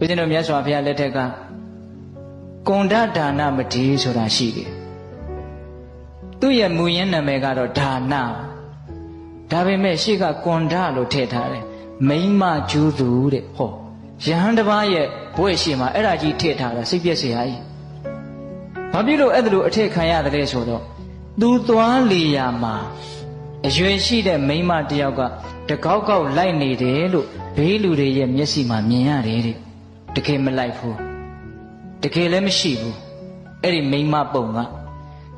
ဦးဇင်းတို့မြတ်စွာဘုရားလက်ထက်ကကွန်ဒဒါနမတိဆိုတာရှိတယ်သူ့ရဲ့မူရင်းနာမည်ကတော့ဒါနဒါပေမဲ့ရှေ့ကကွန်ဒလို့ထည့်ထားတယ်မိမ့်မကျူးသူတဲ့ဟောယဟန်တစ်ပါးရဲ့ဘွဲ့ရှိမှာအဲ့ဒါကြီးထည့်ထားတာစိတ်ပြည့်စရာကြီးဘာဖြစ်လို့အဲ့ဒါလိုအထည့်ခံရတယ်လဲဆိုတော့သူသွားလေရာမှာအရွယ်ရှိတဲ့မိန်းမတစ်ယောက်ကတကောက်ကောက်လိုက်နေတယ်လို့ဘေးလူတွေရဲ့မျက်စိမှာမြင်ရတယ်တဲ့ တကယ်မလိုက်ဘူးတကယ်လည်းမရှိဘူးအဲ့ဒီမိန်းမပုံက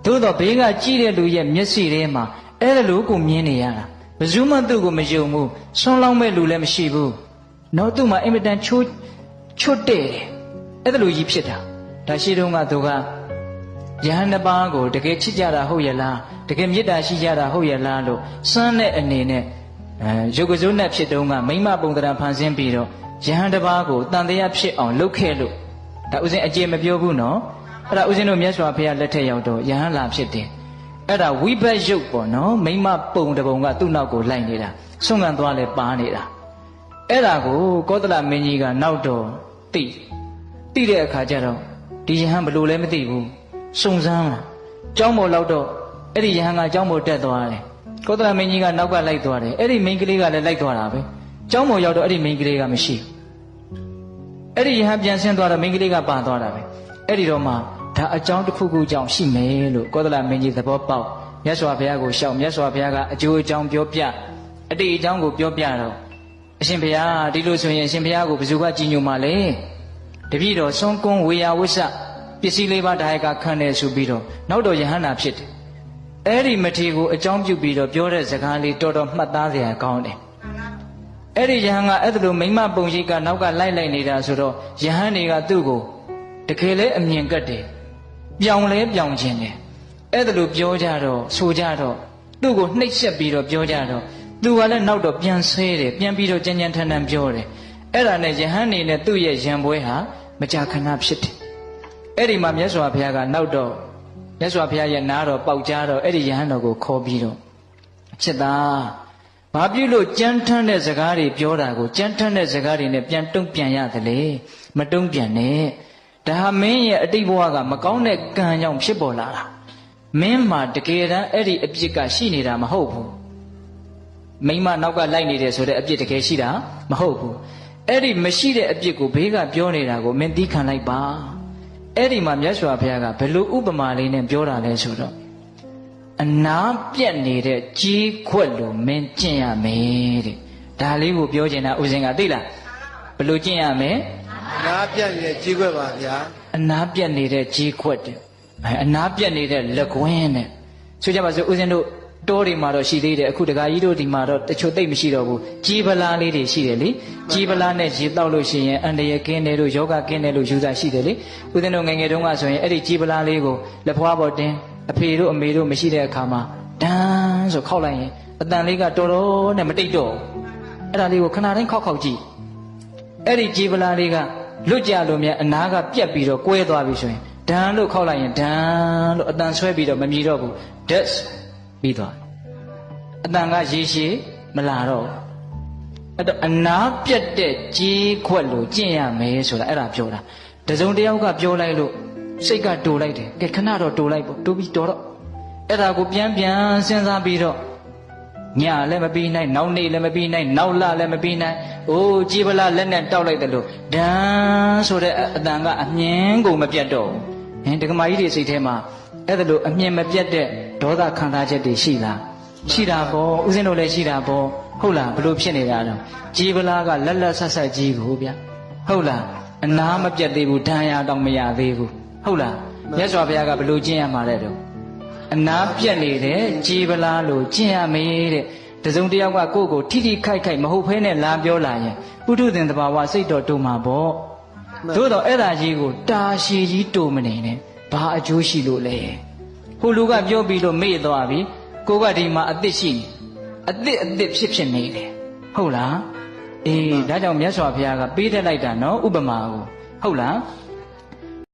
သို့တော့ဘေးကကြည့်တဲ့လူရဲ့မျက်စိထဲမှာအဲ့ဒါလို့ကိုမြင်နေရတာဘယ်သူမှသူ့ကိုမယုံဘူးဆွန်းလောင်းမဲ့လူလည်းမရှိဘူးတော့သူ့မှာအင်မတန်ချိုးချွတ်တဲ့တယ်အဲ့ဒါလိုကြီးဖြစ်တာဒါရှိတုန်းကသူကယဟန်နှစ်ပါးကိုတကယ်ချစ်ကြတာဟုတ်ရဲ့လားတကယ်မေတ္တာရှိကြတာဟုတ်ရဲ့လားလို့စမ်းတဲ့အနေနဲ့အဲရုပ်ကစိုးနဲ့ဖြစ်တုန်းကမိမပုံတရံဖန်ဆင်းပြီးတော့ ယဟန်တစ်ပါးကိုတန်တရားဖြစ်အောင်လုပ်ခဲ့လို့ဒါဥစဉ်အကျေမပြောဘူးနော်အဲ့ဒါဥစဉ်တို့မြတ်စွာဘုရားလက်ထက်ရောက်တော့ယဟန်လာဖြစ်တယ်အဲ့ဒါဝိဘတ်ရုပ်ပေါ့နော်မိမပုံတပုံကသူ့နောက်ကိုလိုက်နေတာဆွန့်ခံသွားလဲပါနေတာအဲ့ဒါကိုကောသလမင်းကြီးကနောက်တော့သိသိတဲ့အခါကျတော့ဒီယဟန်ဘလို့လဲမသိဘူးစုံစမ်းလာကျောင်းပေါ်လောက်တော့အဲ့ဒီယဟန်ကကျောင်းပေါ်တက်သွားတယ်ကောသလမင်းကြီးကနောက်ကလိုက်သွားတယ်အဲ့ဒီမိန်းကလေးကလည်းလိုက်သွားတာပဲကျောင်းပေါ်ရောက်တော့အဲ့ဒီမိန်းကလေးကမရှိ အဲ့ဒီယဟန်ပြန်ဆင်းသွားတော့မိန်းကလေးကပါသွားတာပဲအဲ့ဒီတော့မှဒါအကြောင်းတစ်ခုခုကြောင့်ရှိမယ်လို့ကောသလမင်းကြီးသဘောပေါက်မြတ်စွာဘုရားကိုရှောက်မြတ်စွာဘုရားကအကျိုးအကြောင်းပြောပြအတိတ်အကြောင်းကိုပြောပြတော့အရှင်ဘုရားဒီလိုဆိုရင်အရှင်ဘုရားကိုဘယ်သူကကြည်ညိုမှလဲတပည့်တော်စွန်ကွန်းဝေယဝိဆပစ္စည်းလေးပါးဒါယကခံတယ်ဆိုပြီးတော့နောက်တော့ယဟန္တာဖြစ်တယ်အဲ့ဒီမထေကိုအကြောင်းပြုပြီးတော့ပြောတဲ့စကားလေးတော်တော်မှတ်သားစရာကောင်းတယ် အဲ့ဒီယဟန်ကအဲ့ဒါလိုမိမပုံရိပ်ကနောက်ကလိုက်လိုက်နေတာဆိုတော့ယဟန်တွေကသူ့ကိုတကယ်လဲအမြင်ကတ်တယ်ပြောင်လဲပြောင်ခြင်းတယ်အဲ့ဒါလိုပြောကြတော့ဆိုကြတော့သူ့ကိုနှိပ်ဆက်ပြီးတော့ပြောကြတော့သူကလည်းနောက်တော့ပြန်ဆဲတယ်ပြန်ပြီးတော့ကြမ်းကြမ်းထန်ထန်ပြောတယ်အဲ့ဒါနဲ့ယဟန်နေနဲ့သူ့ရဲ့ရံပွဲဟာမကြာခဏဖြစ်တယ်အဲ့ဒီမှာမြတ်စွာဘုရားကနောက်တော့မြတ်စွာဘုရားရဲ့နားတော်ပေါက်ကြားတော့အဲ့ဒီယဟန်တော်ကိုခေါ်ပြီးတော့ဖြစ်သား ဘာဖြစ်လို့ကြမ်းထမ်းတဲ့စကားတွေပြောတာကိုကြမ်းထမ်းတဲ့စကားတွေနဲ့ပြန်တုံ့ပြန်ရတယ်လေမတုံ့ပြန်နဲ့ဒါဟာမင်းရဲ့အတိတ်ဘဝကမကောင်းတဲ့ကံကြောင့်ဖြစ်ပေါ်လာတာမင်းမှာတကယ်တမ်းအဲ့ဒီအပြစ်ကရှိနေတာမဟုတ်ဘူးမိမနောက်ကလိုက်နေတယ်ဆိုတဲ့အပြစ်တကယ်ရှိတာမဟုတ်ဘူးအဲ့ဒီမရှိတဲ့အပြစ်ကိုဘေးကပြောနေတာကိုမင်းသိခံလိုက်ပါအဲ့ဒီမှာမြတ်စွာဘုရားကဘယ်လိုဥပမာလေးနဲ့ပြောတာလဲဆိုတော့ အနာပြက်နေတဲ့ကြီးခွက်လိုမင်းကျင့်ရမယ်တဲ့ဒါလေးကိုပြောချင်တာဦးဇင်ကသိလားဘယ်လိုကျင့်ရမလဲနားပြတ်နေတဲ့ကြီးခွက်ပါဗျာအနာပြက်နေတဲ့ကြီးခွက်တဲ့အဲအနာပြက်နေတဲ့လက်ကွင်းတဲ့ဆိုကြပါစို့ဦးဇင်းတို့တောတွေမှာတော့ရှိသေးတယ်အခုတခါကြီးတို့ဒီမှာတော့တချို့သိပ်မရှိတော့ဘူးကြီးပလားလေးတွေရှိတယ်လေကြီးပလားနဲ့ရေတောက်လို့ရှိရင်အန္တရာယ်ကင်းတယ်လို့ယောဂကင်းတယ်လို့ယူဆရှိတယ်လေဦးဇင်းတို့ငယ်ငယ်တုန်းကဆိုရင်အဲ့ဒီကြီးပလားလေးကိုလက်ဖွားပေါ်တင်း အဖေတို့အမေတို့မရှိတဲ့အခါမှာဒန်းဆိုခောက်လိုက်ရင်အတန်လေးကတော်တော်နဲ့မတိတ်တော့ဘူးအဲ့ဒါလေးကိုခဏတိုင်းခောက်ခောက်ကြည့်အဲ့ဒီကြီးပလားလေးကလွတ်ကြလို့မြတ်အနာကပြက်ပြီးတော့ကွဲသွားပြီဆိုရင်ဒန်းလို့ခောက်လိုက်ရင်ဒန်းလို့အတန်ဆွဲပြီးတော့မမြည်တော့ဘူး that's ပြီးသွားအတန်ကရေရှည်မလာတော့ဘူးအဲ့တော့အနာပြက်တဲ့ကြီးခွက်လို့ကျင့်ရမယ်ဆိုတာအဲ့ဒါပြောတာတစုံတစ်ယောက်ကပြောလိုက်လို့ စိတ်ကတူလိုက်တယ်ကဲခဏတော့တူလိုက်ပေါ့တူပြီးတော်တော့အဲ့ဒါကိုပြန်ပြန်စဉ်းစားပြီးတော့ညလည်းမပြီးနိုင်နောက်နေ့လည်းမပြီးနိုင်နောက်လလည်းမပြီးနိုင်အိုးကြည်ပလာလက်နဲ့တောက်လိုက်တယ်လို့ဒန်းဆိုတဲ့အတန်ကအမြင်ကိုမပြတ်တော့ဘူးဟင်ဒကမာကြီးတွေစိတ်ထဲမှာအဲ့ဒါလို့အမြင်မပြတ်တဲ့ဒေါသခံစားချက်တွေရှိလားရှိတာပေါ့ဦးဇင်းတို့လည်းရှိတာပေါ့ဟုတ်လားဘလို့ဖြစ်နေတာတော့ကြည်ပလာကလက်လက်ဆက်ဆက်ကြီးကိုဗျဟုတ်လားအနာမပြတ်သေးဘူးဒဏ်ရာတော့မရသေးဘူး ဟုတ်လားမြတ်စွာဘုရားကဘလို့ကျင့်ရမှာလဲတော့အနာပြက်နေတဲ့ကြည်ပလာလို့ကျင့်ရမေးတဲ့တစုံတစ်ယောက်ကကိုယ့်ကိုထိထိခိုက်ခိုက်မဟုတ်ဖဲနဲ့လာပြောလာရင်ပုထုသင်တဘာဝစိတ်တော်တူမှာပေါ့သို့တော့အဲ့ဒါကြီးကိုတာရှည်ကြီးတူမနေနဲ့ဘာအကျိုးရှိလို့လဲဟိုလူကပြောပြီးလို့မေ့သွားပြီကိုကဒီမှာအသစ်ရှိနေအသစ်အသစ်ဖြစ်ဖြစ်နေတယ်ဟုတ်လားအေးဒါကြောင့်မြတ်စွာဘုရားကပေးထည့်လိုက်တာနော်ဥပမာကိုဟုတ်လား